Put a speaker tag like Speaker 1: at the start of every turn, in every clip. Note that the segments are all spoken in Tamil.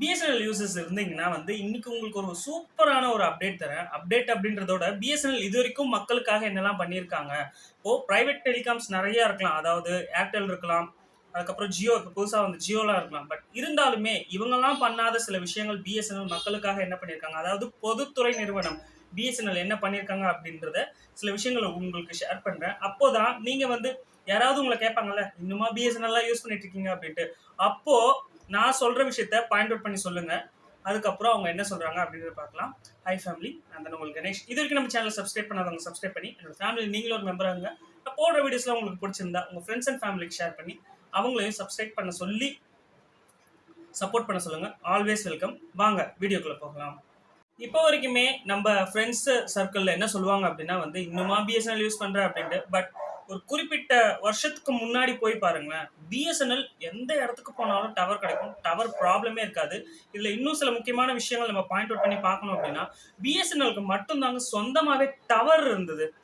Speaker 1: பிஎஸ்என்எல் யூசர்ஸ் இருந்தீங்கன்னா வந்து இன்னைக்கு உங்களுக்கு ஒரு சூப்பரான ஒரு அப்டேட் தரேன். அப்டேட் அப்படின்றதோட பிஎஸ்என்எல் இது வரைக்கும் மக்களுக்காக என்னெல்லாம் பண்ணியிருக்காங்க? இப்போ ப்ரைவேட் டெலிகாம்ஸ் நிறைய இருக்கலாம். அதாவது ஏர்டெல் இருக்கலாம். அதுக்கப்புறம் ஜியோ இப்போ புதுசாக வந்து ஜியோலாம் இருக்கலாம். பட் இருந்தாலுமே இவங்கெல்லாம் பண்ணாத சில விஷயங்கள் பிஎஸ்என்எல் மக்களுக்காக என்ன பண்ணியிருக்காங்க? அதாவது பொதுத்துறை நிறுவனம் பிஎஸ்என்எல் என்ன பண்ணியிருக்காங்க அப்படின்றத சில விஷயங்களை உங்களுக்கு ஷேர் பண்ணுறேன் அப்போதான் நீங்கள் வந்து யாராவது உங்களை கேட்பாங்கல்ல இன்னுமா பிஎஸ்என்எல்லாம் யூஸ் பண்ணிட்டு இருக்கீங்க அப்படின்ட்டு. அப்போ நான் சொல்ற விஷயத்த பாயிண்ட் அவுட் பண்ணி சொல்லுங்க. அதுக்கப்புறம் அவங்க என்ன சொல்றாங்க அப்படின்றத பார்க்கலாம். ஹை ஃபேமிலி அந்த உங்களுக்கு கணேஷ். இது வரைக்கும் நம்ம சேனல் சப்ஸ்கிரைப் பண்ணாதவங்க சப்ஸ்கிரைப் பண்ணி என்னோட ஃபேமிலி நீங்களும் ஒரு மெம்பர் ஆகுங்க. நான் போடுற வீடியோஸ்லாம் உங்களுக்கு பிடிச்சிருந்தா உங்க ஃப்ரெண்ட்ஸ் அண்ட் ஃபேமிலிக்கு ஷேர் பண்ணி அவங்களையும் சப்ஸ்கிரைப் பண்ண சொல்லி சப்போர்ட் பண்ண சொல்லுங்க. ஆல்வேஸ் வெல்கம் வாங்க வீடியோக்குள்ள போகலாம். இப்போ வரைக்குமே நம்ம ஃப்ரெண்ட்ஸ் சர்க்கிளில் என்ன சொல்லுவாங்க அப்படின்னா வந்து இன்னுமா பிஎஸ்என்எல் யூஸ் பண்ணுற அப்படின்ட்டு பட் ஒரு குறிப்பிட்ட வருஷத்துக்கு முன்னாடி போய் பாருங்களேன். பிஎஸ்என்எல் எந்த இடத்துக்கு போனாலும் டவர் கிடைக்கும். டவர் ப்ராப்ளமே இருக்காது. இதில் இன்னும் சில முக்கியமான விஷயங்கள் நம்ம பாயிண்ட் அவுட் பண்ணி பார்க்கணும் அப்படின்னா பிஎஸ்என்எலுக்கு மட்டும்தாங்க சொந்தமாகவே டவர் இருந்தது.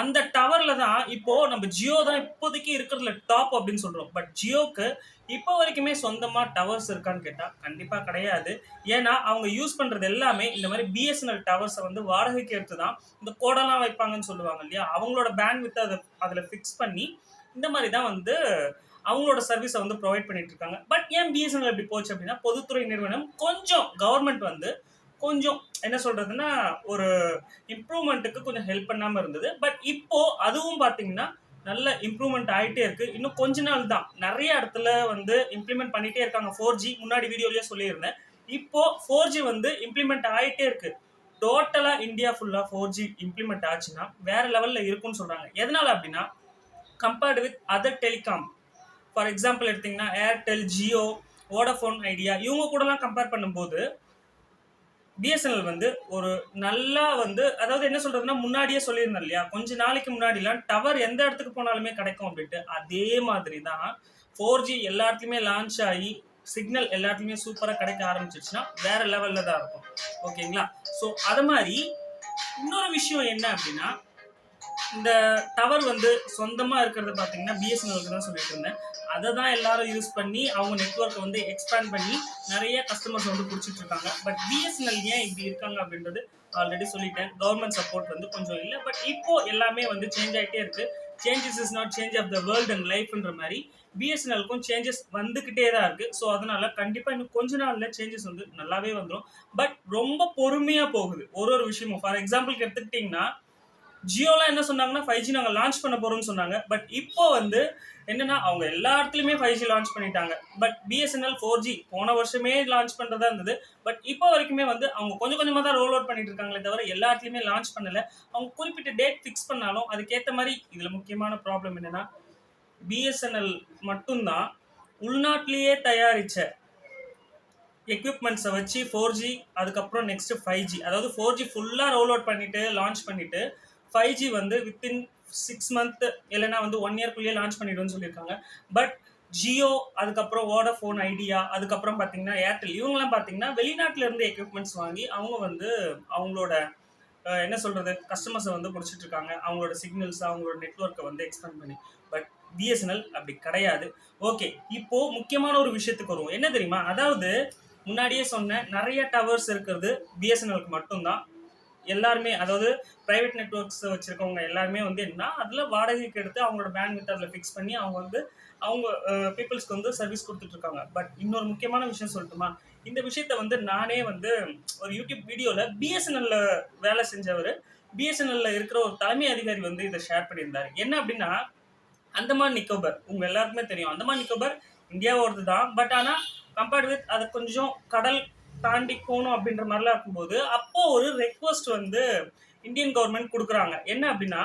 Speaker 1: அந்த டவர்ல தான் இப்போ நம்ம ஜியோ தான் இப்போதைக்கு இருக்கிறதுல டாப் அப்படின்னு சொல்றோம். பட் ஜியோக்கு இப்போ வரைக்குமே சொந்தமா டவர்ஸ் இருக்கான்னு கேட்டா கண்டிப்பா கிடையாது. ஏன்னா அவங்க யூஸ் பண்றது எல்லாமே இந்த மாதிரி பிஎஸ்என்எல் டவர்ஸை வந்து வாடகைக்கு எடுத்து தான் இந்த கோடெல்லாம் வைப்பாங்கன்னு சொல்லுவாங்க இல்லையா? அவங்களோட பேண்ட் வித் அதை அதில் ஃபிக்ஸ் பண்ணி இந்த மாதிரி தான் வந்து அவங்களோட சர்வீஸை வந்து ப்ரொவைட் பண்ணிட்டு இருக்காங்க. பட் ஏன் பிஎஸ்என்எல் இப்படி போச்சு அப்படின்னா பொதுத்துறை நிறுவனம் கொஞ்சம் கவர்மெண்ட் வந்து கொஞ்சம் என்ன சொல்றதுன்னா ஒரு இம்ப்ரூவ்மெண்ட்டுக்கு கொஞ்சம் ஹெல்ப் பண்ணாம இருந்தது. பட் இப்போ அதுவும் பாத்தீங்கன்னா நல்ல இம்ப்ரூவ்மெண்ட் ஆயிட்டே இருக்கு. இன்னும் கொஞ்ச நாள் தான். நிறைய இடத்துல வந்து இம்ப்ளிமெண்ட் பண்ணிட்டே இருக்காங்க. ஃபோர் ஜி முன்னாடி வீடியோலயே சொல்லியிருந்தேன். இப்போ ஃபோர் ஜி வந்து இம்ப்ளிமெண்ட் ஆயிட்டே இருக்கு. டோட்டலா இந்தியா ஃபுல்லா ஃபோர் ஜி இம்ப்ளிமெண்ட் ஆச்சுன்னா வேற லெவல்ல இருக்கும்னு சொல்றாங்க. எதனால அப்படின்னா compared with other telecom for example எடுத்தீங்கன்னா ஏர்டெல் ஜியோ வோடஃபோன் ஐடியா இவங்க கூடலாம் கம்பேர் பண்ணும்போது பிஎஸ்என்எல் வந்து ஒரு நல்லா வந்து அதாவது என்ன சொல்றதுன்னா முன்னாடியே சொல்லியிருந்தேன் இல்லையா? கொஞ்ச நாளைக்கு முன்னாடிலாம் டவர் எந்த இடத்துக்கு போனாலுமே கிடைக்கும் அப்படின்ட்டு அதே மாதிரி தான் ஃபோர் ஜி எல்லாத்துலேயுமே லான்ச் ஆகி சிக்னல் எல்லாத்துலேயுமே சூப்பராக கிடைக்க ஆரம்பிச்சிச்சுன்னா வேற லெவலில் தான் இருக்கும். ஓகேங்களா ஸோ அது மாதிரி இன்னொரு விஷயம் என்ன அப்படின்னா இந்த டவர் வந்து சொந்தமாக இருக்கிறத பார்த்தீங்கன்னா பிஎஸ்என்எலுக்கு தான் சொல்லிட்டு இருந்தேன். அதை தான் எல்லாரும் யூஸ் பண்ணி அவங்க நெட்ஒர்க்கை வந்து எக்ஸ்பேண்ட் பண்ணி நிறைய கஸ்டமர்ஸ் வந்து பிடிச்சிட்டு இருக்காங்க. பட் பிஎஸ்என்எல் ஏன் இப்படி இருக்காங்க அப்படின்றது ஆல்ரெடி சொல்லிட்டேன். கவர்மெண்ட் சப்போர்ட் வந்து கொஞ்சம் இல்லை. பட் இப்போ எல்லாமே வந்து சேஞ்ச் ஆகிட்டே இருக்கு. Changes is not change of the world and லைஃப்ன்ற மாதிரி பிஎஸ்என்எலுக்கும் சேஞ்சஸ் வந்துக்கிட்டே தான் இருக்கு. ஸோ அதனால கண்டிப்பாக இன்னும் கொஞ்ச நாளில் சேஞ்சஸ் வந்து நல்லாவே வந்துடும் பட் ரொம்ப பொறுமையாக போகுது. ஒரு ஒரு விஷயமும். ஃபார் எக்ஸாம்பிளுக்கு எடுத்துக்கிட்டிங்கன்னா ஜியோலாம் என்ன சொன்னாங்கன்னா ஃபைவ் ஜி நாங்கள் லான்ச் பண்ண போறோம்னு சொன்னாங்க. பட் இப்போ வந்து என்னன்னா அவங்க எல்லா இடத்துலையுமே ஃபைவ் ஜி லான்ச் பண்ணிட்டாங்க. பட் பிஎஸ்என்எல் ஃபோர் ஜி போன வருஷமே லான்ச் பண்ணுறதா இருந்தது. பட் இப்போ வரைக்குமே வந்து அவங்க கொஞ்சம் கொஞ்சமாக தான் ரோல் அவுட் பண்ணிட்டு இருக்காங்களே தவிர எல்லா இடத்துலையுமே லான்ச் பண்ணல. அவங்க குறிப்பிட்ட டேட் ஃபிக்ஸ் பண்ணாலும் அதுக்கேற்ற மாதிரி இதில் முக்கியமான ப்ராப்ளம் என்னன்னா பிஎஸ்என்எல் மட்டும்தான் உள்நாட்டிலேயே தயாரிச்ச எக்யூப்மெண்ட்ஸை வச்சு ஃபோர் ஜி அதுக்கப்புறம் நெக்ஸ்ட் ஃபைவ் ஜி அதாவது ஃபோர் ஜி ஃபுல்லாக ரோல் அவுட் பண்ணிட்டு லான்ச் பண்ணிட்டு ஃபைவ் ஜி வந்து வித்தின் சிக்ஸ் மந்த் இல்லைன்னா வந்து ஒன் இயர்க்குள்ளேயே லான்ச் பண்ணிடுன்னு சொல்லியிருக்காங்க. பட் ஜியோ அதுக்கப்புறம் வோடஃபோன் ஐடியா அதுக்கப்புறம் பார்த்தீங்கன்னா ஏர்டெல் இவங்கெல்லாம் பார்த்தீங்கன்னா வெளிநாட்டில இருந்து எக்யூப்மெண்ட்ஸ் வாங்கி அவங்க வந்து அவங்களோட என்ன சொல்றது கஸ்டமர்ஸை வந்து பிடிச்சிட்டு இருக்காங்க அவங்களோட சிக்னல்ஸ் அவங்களோட நெட்ஒர்க்கை வந்து எக்ஸ்பேண்ட் பண்ணி. பட் பிஎஸ்என்எல் அப்படி கிடையாது. ஓகே இப்போ முக்கியமான ஒரு விஷயத்துக்கு வருவோம். என்ன தெரியுமா? அதாவது முன்னாடியே சொன்ன நிறைய டவர்ஸ் இருக்கிறது பிஎஸ்என்எலுக்கு மட்டும்தான். எல்லாருமே அதாவது பிரைவேட் நெட்ஒர்க்ஸ் வச்சிருக்கவங்க எல்லாருமே வந்து என்ன அதில் வாடகைக்கு எடுத்து அவங்களோட பேண்ட் வித் அதில் ஃபிக்ஸ் பண்ணி அவங்க வந்து அவங்க பீப்புள்ஸ்க்கு வந்து சர்வீஸ் கொடுத்துட்ருக்காங்க பட் இன்னொரு முக்கியமான விஷயம் சொல்லட்டுமா? இந்த விஷயத்த வந்து நானே வந்து ஒரு யூடியூப் வீடியோவில் பிஎஸ்என்எல்ல வேலை செஞ்சவர் பிஎஸ்என்எல்ல இருக்கிற ஒரு தலைமை அதிகாரி வந்து இதை ஷேர் பண்ணியிருந்தார். என்ன அப்படின்னா அந்தமான் நிக்கோபர் உங்க எல்லாருக்குமே தெரியும். அந்தமான் நிக்கோபர் இந்தியாவோடது தான் பட் ஆனால் கம்பேர்ட் வித் அது கொஞ்சம் கடல் தாண்டி போகணும் அப்படின்ற மாதிரிலாம் இருக்கும்போது அப்போ ஒரு ரெக்வஸ்ட் வந்து இந்தியன் கவர்மெண்ட் கொடுக்குறாங்க. என்ன அப்படின்னா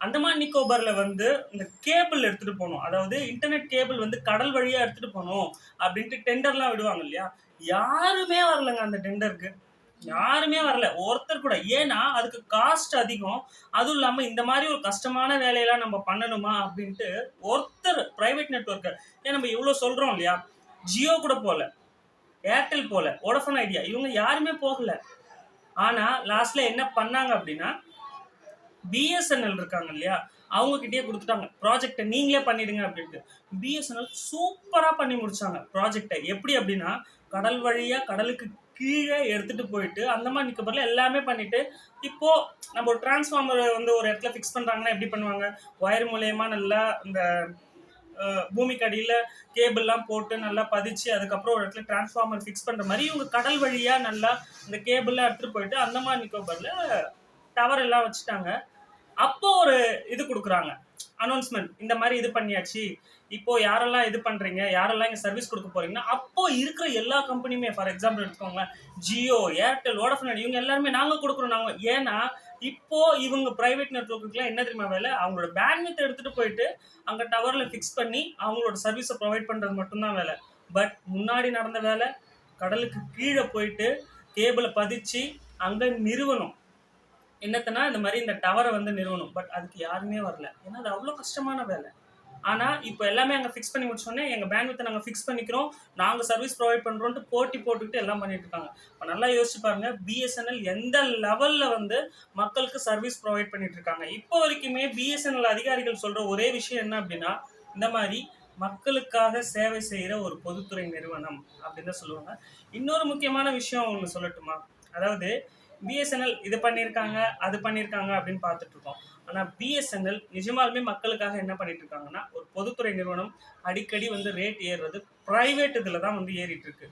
Speaker 1: அந்தமான் நிக்கோபாரில் வந்து இந்த கேபிள் எடுத்துகிட்டு போகணும். அதாவது இன்டர்நெட் கேபிள் வந்து கடல் வழியாக எடுத்துகிட்டு போகணும் அப்படின்ட்டு டெண்டர்லாம் விடுவாங்க இல்லையா? யாருமே வரலங்க அந்த டெண்டருக்கு யாருமே வரல. ஒருத்தர் கூட. ஏன்னா அதுக்கு காஸ்ட் அதிகம். அதுவும் இல்லாமல் இந்த மாதிரி ஒரு கஷ்டமான வேலையெல்லாம் நம்ம பண்ணணுமா அப்படின்ட்டு ஒருத்தர் பிரைவேட் நெட்ஒர்க்கர் ஏன் நம்ம இவ்வளோ சொல்கிறோம் இல்லையா? ஜியோ கூட போகல. ஏர்டெல் போல வோடஃபோன் ஐடியா இவங்க யாருமே போகல. ஆனா லாஸ்ட்ல என்ன பண்ணாங்க அப்படின்னா பிஎஸ்என்எல் இருக்காங்க இல்லையா? அவங்க கொடுத்துட்டாங்க. ப்ராஜெக்டை நீங்களே பண்ணிடுங்க அப்படின்ட்டு. பிஎஸ்என்எல் சூப்பராக பண்ணி முடிச்சாங்க ப்ராஜெக்டை எப்படி அப்படின்னா கடல் வழியாக கடலுக்கு கீழே எடுத்துகிட்டு போயிட்டு அந்த மாதிரி நிற்க நிக்கோபர்ல எல்லாமே பண்ணிவிட்டு இப்போது நம்ம ஒரு டிரான்ஸ்ஃபார்மர் வந்து ஒரு இடத்துல ஃபிக்ஸ் பண்ணுறாங்கன்னா எப்படி பண்ணுவாங்க? ஒயர் மூலயமா நல்லா இந்த பூமிக்கு அடியில் கேபிள்லாம் போட்டு நல்லா பதிச்சு அதுக்கப்புறம் ஒரு இடத்துல டிரான்ஸ்ஃபார்மர் ஃபிக்ஸ் பண்ணுற மாதிரி இவங்க கடல் வழியாக நல்லா இந்த கேபிள்லாம் எடுத்துகிட்டு போயிட்டு அந்தமான் நிக்கோபரில் டவர் எல்லாம் வச்சுட்டாங்க. அப்போ ஒரு இது கொடுக்குறாங்க. அனௌன்ஸ்மெண்ட் இந்த மாதிரி இது பண்ணியாச்சு. இப்போ யாரெல்லாம் இது பண்றீங்க? யாரெல்லாம் இங்கே சர்வீஸ் கொடுக்க போறீங்கன்னா அப்போ இருக்கிற எல்லா கம்பெனியுமே ஃபார் எக்ஸாம்பிள் எடுத்துக்கோங்களேன் ஜியோ ஏர்டெல் வோடஃபோன் இவங்க எல்லாருமே நாங்கள் கொடுக்குறோம் நாங்கள் ஏன்னா இப்போ இவங்க பிரைவேட் நெட்ஒர்க்குலாம் என்ன தெரியுமா வேலை? அவங்களோட பேண்ட்வித் எடுத்துட்டு போயிட்டு அங்க டவர்ல ஃபிக்ஸ் பண்ணி அவங்களோட சர்வீஸை ப்ரொவைட் பண்றது மட்டும்தான் வேலை. பட் முன்னாடி நடந்த வேலை கடலுக்கு கீழே போயிட்டு கேபிளை பதிச்சு அங்க நிறுவனம் என்னத்தனா இந்த மாதிரி இந்த டவரை வந்து நிறுவனம் பட் அதுக்கு யாருமே வரல. ஏன்னா அது அவ்வளோ கஷ்டமான வேலை. ஆனா இப்போ எல்லாமே அங்கே ஃபிக்ஸ் பண்ணி முடிச்சோடனே எங்கள் பேண்ட்வித்தை நாங்கள் ஃபிக்ஸ் பண்ணிக்கிறோம். நாங்கள் சர்வீஸ் ப்ரொவைட் பண்ணுறோன்ட்டு போட்டி போட்டுக்கிட்டு எல்லாம் பண்ணிட்டு இருக்காங்க. இப்போ நல்லா யோசிச்சு பாருங்க பிஎஸ்என்எல் எந்த லெவலில் வந்து மக்களுக்கு சர்வீஸ் ப்ரொவைட் பண்ணிட்டு இருக்காங்க? இப்போ வரைக்குமே பிஎஸ்என்எல் அதிகாரிகள் சொல்ற ஒரே விஷயம் என்ன அப்படின்னா இந்த மாதிரி மக்களுக்காக சேவை செய்கிற ஒரு பொதுத்துறை நிறுவனம் அப்படின்னு தான் சொல்லுவாங்க. இன்னொரு முக்கியமான விஷயம் அவங்களுக்கு சொல்லட்டுமா? அதாவது பிஎஸ்என்எல் இது பண்ணியிருக்காங்க அது பண்ணியிருக்காங்க அப்படின்னு பார்த்துட்டு இருக்கோம். ஆனால் பிஎஸ்என்எல் நிஜமாலுமே மக்களுக்காக என்ன பண்ணிட்டு இருக்காங்கன்னா ஒரு பொதுத்துறை நிறுவனம் அடிக்கடி வந்து ரேட் ஏறுறது ப்ரைவேட் இதில் தான் வந்து ஏறிட்டு இருக்கு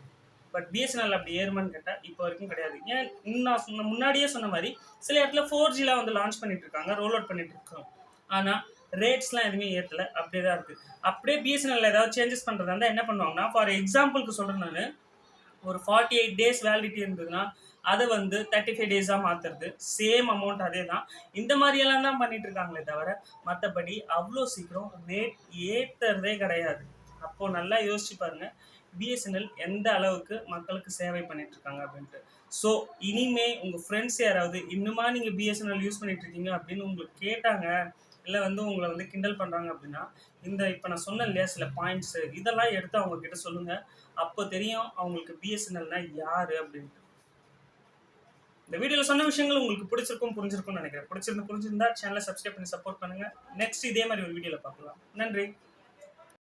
Speaker 1: பட் பிஎஸ்என்எல் அப்படி ஏறுமான்னு கேட்டால் இப்போ வரைக்கும் கிடையாது. ஏன் இன்னும் நான் சொன்ன முன்னாடியே சொன்ன மாதிரி சில இடத்துல ஃபோர் ஜிலாம் வந்து லான்ச் பண்ணிட்டு இருக்காங்க ரோல் அவுட் பண்ணிட்டு இருக்கோம் ஆனால் ரேட்ஸ்லாம் எதுவுமே ஏற்றல அப்படியே தான் இருக்குது அப்படியே பிஎஸ்என்எல் ஏதாவது சேஞ்சஸ் பண்ணுறதா இருந்தால் என்ன பண்ணுவாங்கன்னா ஃபார் எக்ஸாம்பிளுக்கு சொல்கிறேன் நான். ஒரு ஃபார்ட்டி எயிட் டேஸ் வேலிடிட்டி இருந்ததுன்னா அதை வந்து தேர்ட்டி ஃபைவ் டேஸாக மாற்றுறது சேம் அமௌண்ட் அதே தான். இந்த மாதிரியெல்லாம் தான் பண்ணிட்டு இருக்காங்களே தவிர மற்றபடி அவ்வளோ சீக்கிரம் ரேட் ஏற்றுறதே கிடையாது. அப்போது நல்லா யோசிச்சு பாருங்க பிஎஸ்என்எல் எந்த அளவுக்கு மக்களுக்கு சேவை பண்ணிட்டு இருக்காங்க அப்படின்ட்டு. ஸோ இனிமே உங்கள் ஃப்ரெண்ட்ஸ் யாராவது இன்னுமா நீங்கள் பிஎஸ்என்எல் யூஸ் பண்ணிட்டு இருக்கீங்க அப்படின்னு உங்களுக்கு கேட்டாங்க இல்லை வந்து உங்களை வந்து கிண்டல் பண்ணுறாங்க அப்படின்னா இந்த இப்போ நான் சொன்னேன் இல்லையா சில பாயிண்ட்ஸு இதெல்லாம் எடுத்து அவங்க கிட்ட சொல்லுங்கள் அப்போ தெரியும் அவங்களுக்கு பிஎஸ்என்எல்னா யார் அப்படின்ட்டு. இந்த வீடியோவில் சொன்ன விஷயங்கள் உங்களுக்கு பிடிச்சிருக்கும் புரிஞ்சிருக்கும்னு நினைக்கிறேன். பிடிச்சிருந்து புரிஞ்சிருந்தா சேனலை சப்ஸ்கிரைப் பண்ணி சப்போர்ட் பண்ணுங்கள் நெக்ஸ்ட் இதே மாதிரி ஒரு வீடியோவில் பார்க்கலாம். நன்றி.